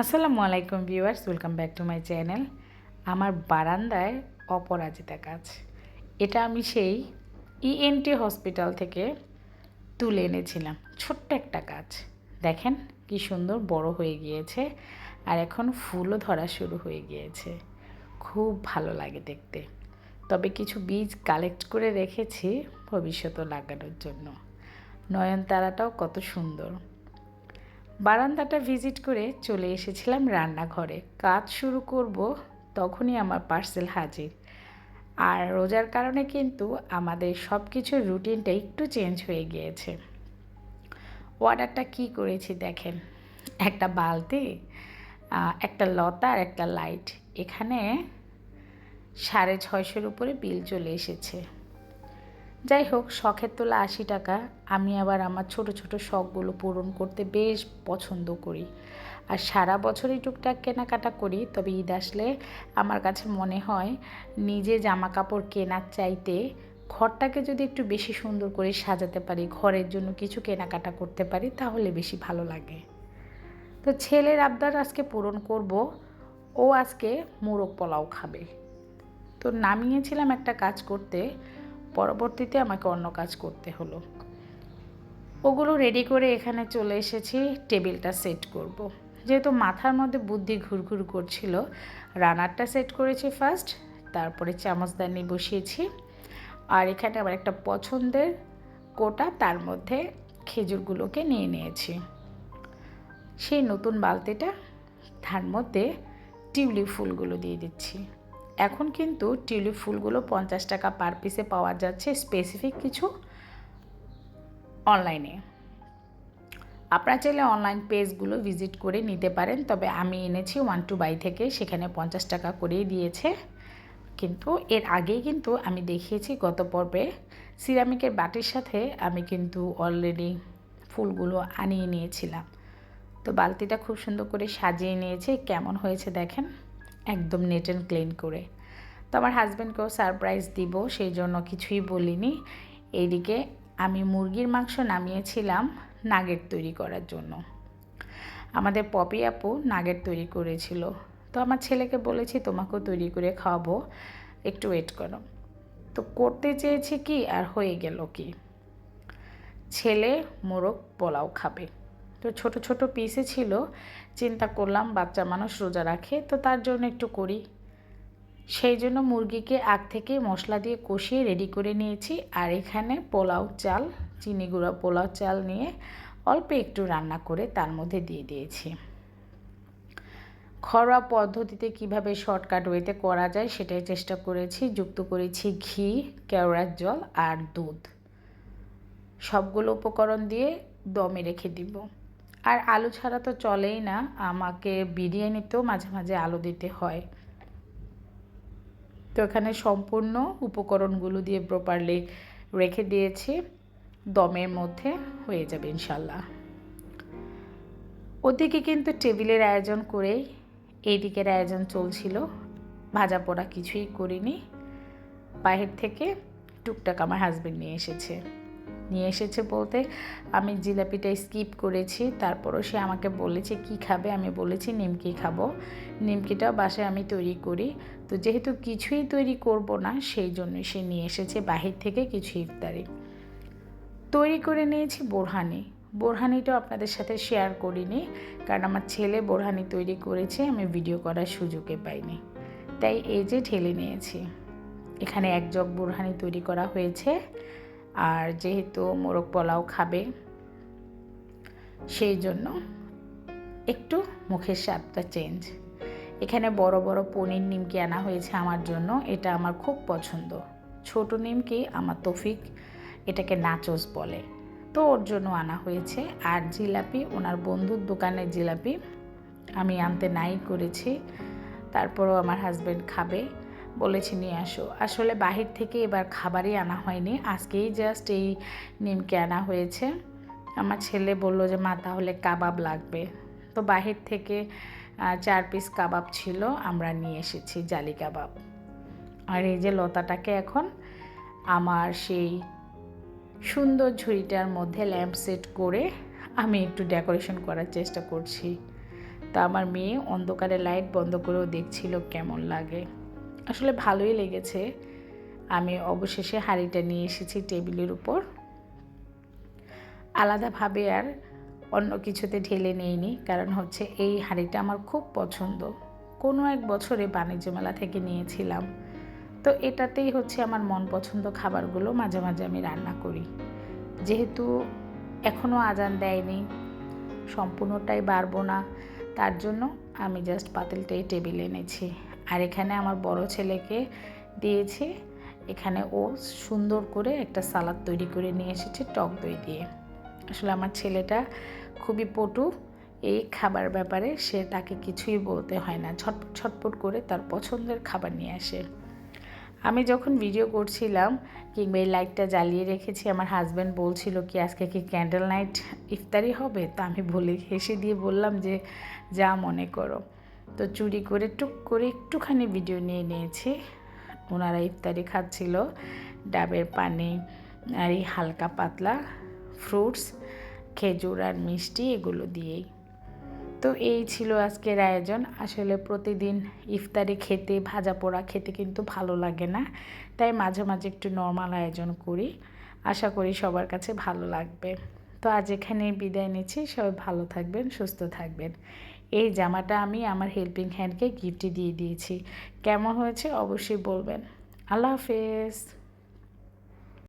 আসসালামু আলাইকুম viewers, welcome back to my channel. আমার বারান্দায় অপরাজিতা গাছ এটা আমি সেই ইএনটি হসপিটাল থেকে তুলে এনেছিলাম। ছোট্ট একটা গাছ দেখেন কি সুন্দর বড় হয়ে গিয়েছে আর এখন ফুলও ধরা শুরু হয়ে গিয়েছে। খুব ভালো লাগে দেখতে। তবে কিছু বীজ কালেক্ট করে রেখেছি ভবিষ্যতে লাগানোর জন্য। নয়নতারাটাও কত সুন্দর। বারান্দাটা ভিজিট করে চলে এসেছিলাম রান্নাঘরে। কাজ শুরু করব তখনই আমার পার্সেল হাজির। আর রোজার কারণে কিন্তু আমাদের সব কিছুর রুটিনটা একটু চেঞ্জ হয়ে গিয়েছে। অর্ডারটা কি করেছি দেখেন? একটা বালতি একটা লতা আর একটা লাইট। এখানে সাড়ে ছয়শোর উপরে বিল চলে এসেছে। যাই হোক শখের তোলা আশি টাকা। আমি আবার আমার ছোট ছোট শখগুলো পূরণ করতে বেশ পছন্দ করি। আর সারা বছরই টুকটাক কেনাকাটা করি, তবে ঈদ আসলে আমার কাছে মনে হয় নিজে জামা কাপড় কেনার চাইতে ঘরটাকে যদি একটু বেশি সুন্দর করে সাজাতে পারি, ঘরের জন্য কিছু কেনাকাটা করতে পারি, তাহলে বেশি ভালো লাগে। তো ছেলের আবদার আজকে পূরণ করব। ও আজকে মোরগ পোলাও খাবে। তো নামিয়েছিলাম একটা কাজ করতে। পরবর্তীতে আমাকে অন্য কাজ করতে হলো। ওগুলো রেডি করে এখানে চলে এসেছি, টেবিলটা সেট করব। যেহেতু মাথার মধ্যে বুদ্ধি ঘুরঘুর করছিল, রানারটা সেট করেছি ফার্স্ট তারপরে চামচদানি বসিয়েছি। আর এখানে আবার একটা পছন্দের কোটা, তার মধ্যে খেজুরগুলোকে নিয়ে নিয়েছি। সেই নতুন বালতিটা, তার মধ্যে টিউলিপ ফুলগুলো দিয়ে দিচ্ছি। এখন কিন্তু টিউলিপ ফুলগুলো পঞ্চাশ টাকা পার পিসে পাওয়া যাচ্ছে স্পেসিফিক কিছু অনলাইনে আপনারা চাইলে অনলাইন পেজগুলো ভিজিট করে নিতে পারেন, তবে আমি এনেছি ওয়ান টু বাই থেকে, সেখানে পঞ্চাশ টাকা করেই দিয়েছে। কিন্তু এর আগেই কিন্তু আমি দেখিয়েছি গত পর্বে, সিরামিকের বাটির সাথে আমি কিন্তু অলরেডি ফুলগুলো আনিয়ে নিয়েছিলাম। তো বালতিটা খুব সুন্দর করে সাজিয়ে নিয়েছে, কেমন হয়েছে দেখেন। একদম নেট অ্যান্ড ক্লিন করে। তো আমার হাজব্যান্ডকেও সারপ্রাইজ দিব, সেই জন্য কিছুই বলিনি। এইদিকে আমি মুরগির মাংস নামিয়েছিলাম নাগেট তৈরি করার জন্য। আমাদের পপি আপু নাগেট তৈরি করেছিল। তো আমার ছেলেকে বলেছি, তোমাকেও তৈরি করে খাওয়াবো। একটু ওয়েট করো। তো করতে চেয়েছি কি আর হয়ে গেল কি? ছেলে মোরগ পোলাও খাবে। তো ছোট ছোট পিসে ছিল, চিন্তা করলাম বাচ্চা মানুষ রোজা রাখে, তো তার জন্য একটু করি। সেই জন্য মুরগিকে আগ থেকে মশলা দিয়ে কষিয়ে রেডি করে নিয়েছি, আর এখানে পোলাও চাল, চিনি গুঁড়া পোলাও চাল নিয়ে অল্প একটু রান্না করে তার মধ্যে দিয়ে দিয়েছি। ঘরোয়া পদ্ধতিতে কীভাবে শর্টকাট ওয়েতে করা যায় সেটাই চেষ্টা করেছি, যুক্ত করেছি ঘি, কেওড়ার জল আর দুধ। সবগুলো উপকরণ দিয়ে দমে রেখে দিব। আর আলু ছাড়া তো চলেই না, আমাকে বিরিয়ানিতেও মাঝে মাঝে আলু দিতে হয়। তো এখানে সম্পূর্ণ উপকরণগুলো দিয়ে প্রপারলি রেখে দিয়েছি, দমের মধ্যে হয়ে যাবে ইনশাল্লাহ ওদিকে কিন্তু টেবিলের আয়োজন করেই এই দিকের আয়োজন চলছিল, ভাজা পোড়া কিছুই করিনি বাহির থেকে টুকটাক আমার হাজবেন্ড নিয়ে এসেছে। নিয়ে এসেছে বলতে। আমি জিলাপিটা স্কিপ করেছি, তারপরও সে আমাকে বলেছে কি খাবে, আমি বলেছি নিমকি খাব। নিমকিটাও বাসায় আমি তৈরি করি। তো যেহেতু কিছুই তৈরি করব না, সেই জন্য সে নিয়ে এসেছে বাহির থেকে কিছু ইফতারি। তৈরি করে নিয়েছি বোরহানি। বোরহানিটাও আপনাদের সাথে শেয়ার করিনি, কারণ আমার ছেলে বোরহানি তৈরি করেছে, আমি ভিডিও করার সুযোগে পাইনি। তাই এই যে ঠেলে নিয়েছি। এখানে এক জগ বোরহানি তৈরি করা হয়েছে। আর যেহেতু মোরগ পোলাও খাবে, সেই জন্য একটু মুখের স্বাদটা চেঞ্জ এখানে বড় বড় পনির নিমকি আনা হয়েছে আমার জন্য, এটা আমার খুব পছন্দ। ছোট নিমকি আমার তফিক, এটাকে নাচোস বলে। তো ওর জন্য আনা হয়েছে, আর জিলাপি, ওনার বন্ধুর দোকানের জিলাপি আমি আনতে নাই করেছি, তারপরও আমার হাজব্যান্ড খাবে। বলেছি, নিয়ে আসো। আসলে বাহির থেকে এবার খাবারই আনা হয়নি। আজকেই জাস্ট এই নিমকে আনা হয়েছে। আমার ছেলে বলল যে, মা, তাহলে কাবাব লাগবে। তো বাহির থেকে চার পিস কাবাব ছিল, আমরা নিয়ে এসেছি জালি কাবাব। আর এই যে লতাটাকে এখন আমার সেই সুন্দর ঝুড়িটার মধ্যে ল্যাম্প সেট করে আমি একটু ডেকোরেশন করার চেষ্টা করছি। তা আমার মেয়ে অন্ধকারে লাইট বন্ধ করেও দেখছিল কেমন লাগে। আসলে ভালোই লেগেছে। আমি অবশেষে হাঁড়িটা নিয়ে এসেছি টেবিলের উপর। আলাদাভাবে আর অন্য কিছুতে ঢেলে নেইনি, কারণ হচ্ছে এই হাঁড়িটা আমার খুব পছন্দ। কোনো এক বছরে বাণিজ্য মেলা থেকে নিয়েছিলাম। তো এটাতেই হচ্ছে আমার মন পছন্দ খাবারগুলো মাঝে মাঝে আমি রান্না করি। যেহেতু এখনও আজান দেয়নি, সম্পূর্ণটাই বাড়বো না, তার জন্য আমি জাস্ট পাতিলটাই টেবিলে এনেছি। আর এখানে আমার বড় ছেলেকে দিয়েছি। এখানে ও সুন্দর করে একটা সালাদ তৈরি করে নিয়ে এসেছে টক দই দিয়ে। আসলে আমার ছেলেটা খুবই পটু, এই খাবার ব্যাপারে সে তাকে কিছুই বলতে হয় না। ছটপট ছটপট করে তার পছন্দের খাবার নিয়ে আসে। আমি যখন ভিডিও করছিলাম, কিংবা এই লাইটটা জ্বালিয়ে রেখেছি, আমার হাজব্যান্ড বলছিল কি, আজকে কি ক্যান্ডেল নাইট ইফতারি হবে? তা আমি বলে, হেসে দিয়ে বললাম যে, যা মনে করো। তো চুরি করে টুক করে একটুখানি ভিডিও নিয়ে নিয়েছি। ওনারা ইফতারি খাচ্ছিল, ডাবের পানি আর এই হালকা পাতলা ফ্রুটস, খেজুর আর মিষ্টি এগুলো দিয়েই। তো এই ছিল আজকের আয়োজন। আসলে প্রতিদিন ইফতারি খেতে, ভাজা পোড়া খেতে কিন্তু ভালো লাগে না। তাই মাঝে মাঝে একটু নর্মাল আয়োজন করি। আশা করি সবার কাছে ভালো লাগবে। তো আজ এখানে বিদায় নিচ্ছি। সবাই ভালো থাকবেন, সুস্থ থাকবেন। এই জামাটা আমি আমার হেল্পিং হ্যান্ডকে গিফটে দিয়ে দিয়েছি। কেমন হয়েছে অবশ্যই বলবেন। আল্লাহ হাফেজ।